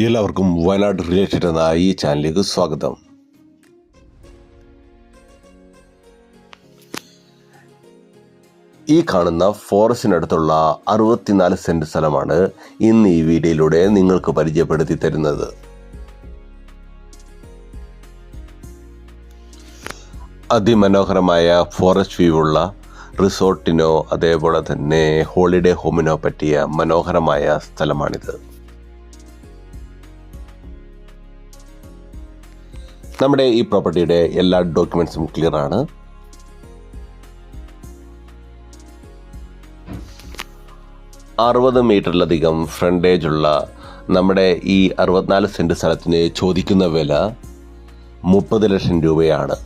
എല്ലാവർക്കും വയനാട് റിലേറ്റഡ് എന്ന ഈ ചാനലിലേക്ക് സ്വാഗതം. ഈ കാണുന്ന ഫോറസ്റ്റിനടുത്തുള്ള അറുപത്തിനാല് സെന്റ് സ്ഥലമാണ് ഇന്ന് ഈ വീഡിയോയിലൂടെ നിങ്ങൾക്ക് പരിചയപ്പെടുത്തി തരുന്നത്. അതിമനോഹരമായ ഫോറസ്റ്റ് വ്യൂ ഉള്ള റിസോർട്ടിനോ അതേപോലെ തന്നെ ഹോളിഡേ ഹോമിനോ പറ്റിയ മനോഹരമായ സ്ഥലമാണിത്. നമ്മുടെ ഈ പ്രോപ്പർട്ടിയുടെ എല്ലാ ഡോക്യുമെന്റ്സും ക്ലിയർ ആണ്. അറുപത് മീറ്ററിലധികം ഫ്രണ്ടേജ് ഉള്ള നമ്മുടെ ഈ അറുപത്തിനാല് സെന്റ് സ്ഥലത്തിന് ചോദിക്കുന്ന വില മുപ്പത് ലക്ഷം രൂപയാണ്.